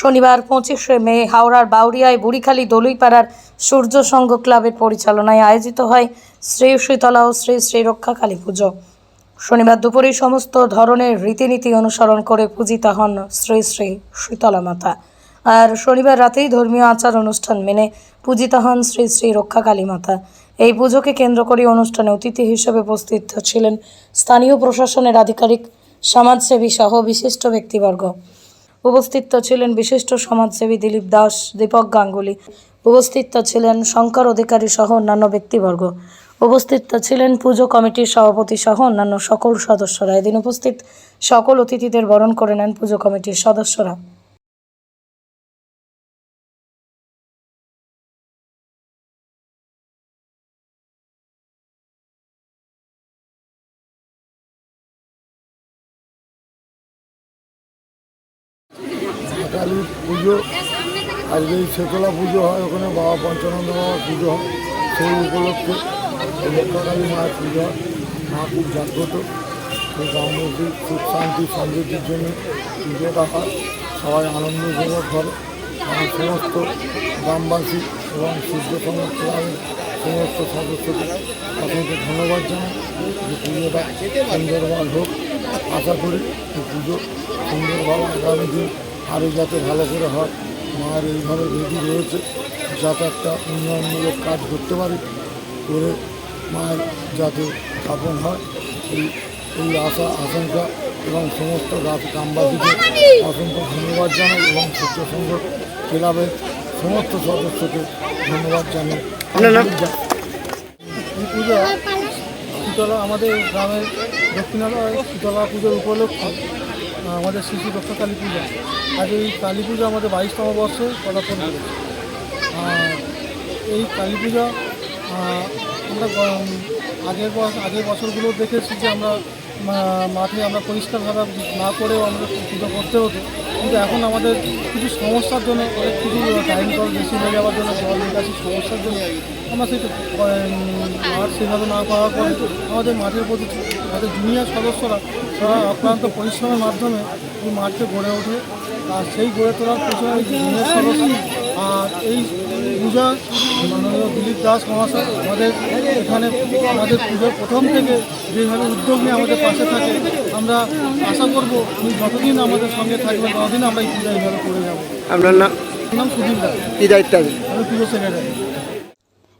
শনিবার পঁচিশে মে হাওড়ার বাউরিয়ায় বুড়িখালী দলুইপাড়ার সূর্য সংঘ ক্লাবের পরিচালনায় আয়োজিত হয় শ্রী শীতলা ও শ্রী শ্রী রক্ষা কালী পুজো। শনিবার দুপুরে সমস্ত ধরনের রীতিনীতি অনুসরণ করে পূজিতা হন শ্রী শ্রী শীতলা মাতা। আর শনিবার রাতেই ধর্মীয় আচার অনুষ্ঠান মেনে পূজিতা হন শ্রী শ্রী রক্ষা কালী মাতা। এই পুজোকে কেন্দ্র করে অনুষ্ঠানে অতিথি হিসেবে উপস্থিত ছিলেন স্থানীয় প্রশাসনের আধিকারিক, সমাজসেবী সহ বিশিষ্ট ব্যক্তিবর্গ। উপস্থিত ছিলেন বিশিষ্ট সমাজসেবী দিলীপ দাস, দীপক গাঙ্গুলি। উপস্থিত ছিলেন শঙ্কর অধিকারী সহ অন্যান্য ব্যক্তিবর্গ। উপস্থিত ছিলেন পুজো কমিটির সভাপতি সহ অন্যান্য সকল সদস্যরা। এদিন উপস্থিত সকল অতিথিদের বরণ করে নেন পুজো কমিটির সদস্যরা। কালী পুজো আজকে এই শেতলা পুজো হয়, ওখানে বাবা পঞ্চানন্দ বাবার পুজো হয়। সেই উপলক্ষে রক্ষাকালী মায়ের পুজো হয় মা খুব জাগ্রত। এই গ্রামবাসী সুখ শান্তি, সমৃদ্ধির জন্য পুজোটা হয়। সবাই আনন্দ উপভোগ করে। আমি সমস্ত গ্রামবাসী এবং সূর্য ক্লাবের সমস্ত সদস্যদের আপনাকে ধন্যবাদ জানাই। যে পুজোটা সুন্দরভাবে হোক। আশা করি এই পুজো সুন্দরভাবে আগামী দিন আরও যাতে ভালো করে হয় মায়ের এইভাবে রেডি রয়েছে যাতে একটা উন্নয়নমূলক কাজ করতে পারে করে মায়ের যাতে স্থাপন হয় এই এই আশা আশঙ্কা এবং সমস্ত রাত গ্রামবাসীকে অসংখ্য ধন্যবাদ জানাই এবং সূর্য সংঘ ক্লাবের সমস্ত সদস্যকে ধন্যবাদ জানাই। এই পুজো শীতলা আমাদের গ্রামের দক্ষিণালয় শীতলা পুজোর উপলক্ষে আমাদের শিশু রক্ষা কালী পূজা। আজ এই কালী পূজা আমাদের বাইশতম বর্ষে পদার্পণ এই কালী পূজা আমরা আগের আগের বছরগুলো দেখেছি যে আমরা মাঠে আমরা পরিষ্কারভাবে না করেও আমরা পুজো করতে হতো। কিন্তু এখন আমাদের কিছু সমস্যার জন্য, অনেক কিছু টাইম কল বেশি হয়ে যাওয়ার জন্য জল নিকাশি সমস্যার জন্য আমরা সেই মাঠ সেভাবে না পাওয়ার পরে আমাদের মাঠের প্রতি আমাদের জুনিয়র সদস্যরা তারা অক্লান্ত পরিশ্রমের মাধ্যমে এই মাঠকে গড়ে ওঠে। আর সেই গড়ে তোলার পেছনে জুনিয়র সদস্য। আর এই পূজা মাননীয় দিলীপ দাস মহাশয় আমাদের এখানে আমাদের পুজোর প্রথম থেকে যেভাবে উদ্যোগ নিয়ে আমাদের পাশে থাকে আমরা আশা করব উনি যতদিন আমাদের সঙ্গে থাকবেন ততদিন আমরা এই পূজা এইভাবে করে যাব। আপনার নাম? আমার নাম সুধীর দাস। কি দায়িত্ব আছে আমি পুজো সেক্রেটারি।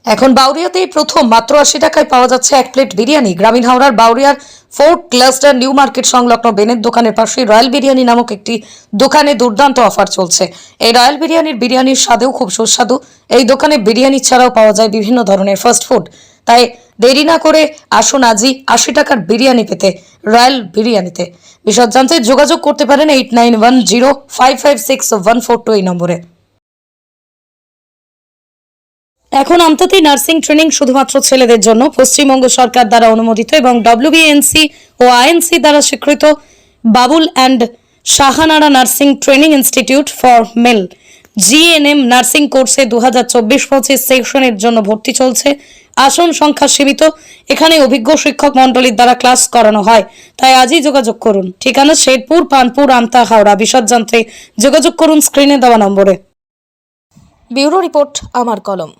এখন বাউরিয়াতেই প্রথম মাত্র আশি টাকায় পাওয়া যাচ্ছে এক প্লেট বিরিয়ানি। গ্রামীণ হাওড়ার বাউরিয়ার ফোর্ট ক্লাস্টার নিউ মার্কেট সংলগ্ন বেনের দোকানের পাশে রয়্যাল বিরিয়ানি নামক একটি দোকানে দুর্দান্ত অফার চলছে। এই রয়্যাল বিরিয়ানির বিরিয়ানির স্বাদেও খুব সুস্বাদু। এই দোকানে বিরিয়ানি ছাড়াও পাওয়া যায় বিভিন্ন ধরনের ফাস্ট ফুড। তাই দেরি না করে আসুন আজই আশি টাকার বিরিয়ানি পেতে রয়্যাল বিরিয়ানিতে। বিশদ জানতে যোগাযোগ করতে পারেন eight nine one zero five five six one four two এই নম্বরে। এখন আমতাতি নার্সিং ট্রেনিং শুধুমাত্র ছেলেদের জন্য পশ্চিমবঙ্গ সরকার দ্বারা অনুমোদিত এবং ডব্লিউবিএনসি ও আইএনসি দ্বারা স্বীকৃত Babul and Sahanara nursing training institute for male. GNM nursing কোর্সে দু হাজার চব্বিশ পঁচিশ সেকশনের জন্য ভর্তি চলছে। আসন সংখ্যা সীমিত। এখানে অভিজ্ঞ শিক্ষক মণ্ডলীর দ্বারা ক্লাস করানো হয়। তাই আজই যোগাযোগ করুন। ঠিকানা শেরপুর, পানপুর, আমতা হাওড়া। বিশদ জানতে যোগাযোগ করুন স্ক্রিনে দেওয়া নম্বরে। ব্যুরো রিপোর্ট, আমার কলম।